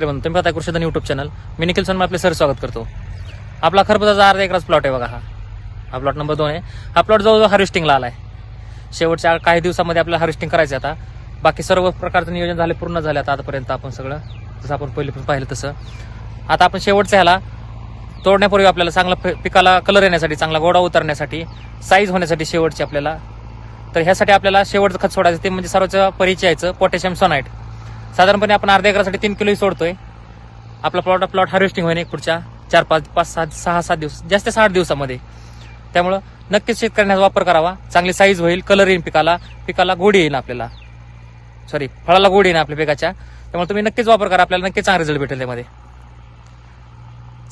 शेतकरी म्हणून तुम्ही पाहता कृषीधन युट्यूब चॅनल मी निखिल सन आपले सर स्वागत करतो. आपला खरबुजाचा अर्धा एकराच प्लॉट आहे बघा हा. हा प्लॉट नंबर दोन आहे. हा प्लॉट जवळजवळ हार्वेस्टिंगला आला आहे शेवटच्या काही दिवसामध्ये आपल्याला हार्वेस्टिंग करायचं आहे आता. बाकी सर्व प्रकारचं नियोजन झाले पूर्ण झाले आता आतापर्यंत आपण सगळं. जसं आपण पहिले पण पाहिलं तसं. आता आपण शेवटचं ह्याला तोडण्यापूर्वी आपल्याला चांगला पिकाला कलर येण्यासाठी चांगला गोडा उतरण्यासाठी साईज होण्यासाठी शेवटची आपल्याला. तर ह्यासाठी आपल्याला शेवटचं खत सोडायचं ते म्हणजे सर्वच परिचयाचं पोटॅशियम सोनाईट साधारणपणे आपण अर्ध्या एकरासाठी तीन किलोही सोडतोय. आपला प्लॉट प्लॉट हार्वेस्टिंग होईल एक पुढच्या चार पाच पाच सात सहा सात दिवस जास्त ते आठ दिवसामध्ये. त्यामुळं नक्कीच शेतकऱ्यांना वापर करावा. चांगली साईज होईल कलर येईल पिकाला पिकाला गोडी येईल आपल्याला. सॉरी फळाला गोडी येईल आपल्या पिकाच्या. त्यामुळे तुम्ही नक्कीच वापर करा आपल्याला नक्कीच चांगला रिझल्ट भेटेल त्यामध्ये.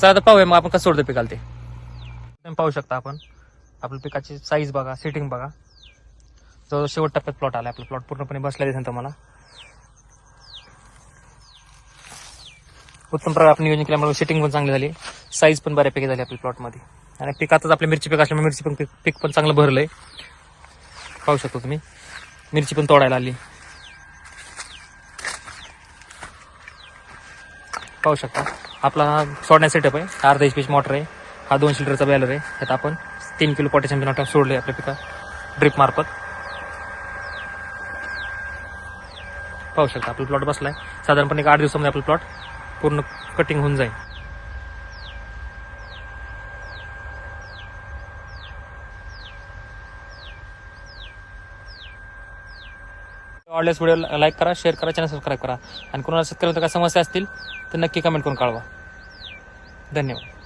चला तर पाहूया मग आपण कसं सोडतो पिकाला ते. पाहू शकता आपण. आपल्या पिकाची साईज बघा सेटिंग बघा. जवळ शेवट टप्प्यात प्लॉट आला आपला प्लॉट पूर्णपणे बसला दिसेल तुम्हाला. उत्तम प्रकारे आपण नियोजन केल्यामुळे सेटिंग पण चांगली झाली. साईज पण बऱ्यापैकी झाली आपल्या प्लॉटमध्ये आणि पिकातच आपल्या मिरची पीक असल्यामुळे मिरची पण पीक पीक पण चांगलं भरलंय. पाहू शकतो तुम्ही. मिरची पण तोडायला आली. पाहू शकता. आपला हा सोडण्या सेटअप आहे. अर्धा एच पीच मोटर आहे. हा दोनशे लिटरचा बॅलर आहे. त्यात आपण तीन किलो पोटॅशियम नॉट सोडले आपल्या पिका ड्रिप मार्फत. पाहू शकता. आपला प्लॉट बसलाय. साधारणपणे एक आठ दिवसामध्ये आपला प्लॉट पूर्ण कटिंग होऊन जाईल. आवडल्यास व्हिडिओ लाईक करा शेअर करा चॅनल सबस्क्राईब करा. आणि कोणाला शेतकऱ्यांच्या काय समस्या असतील तर नक्की कमेंट करून कळवा. धन्यवाद.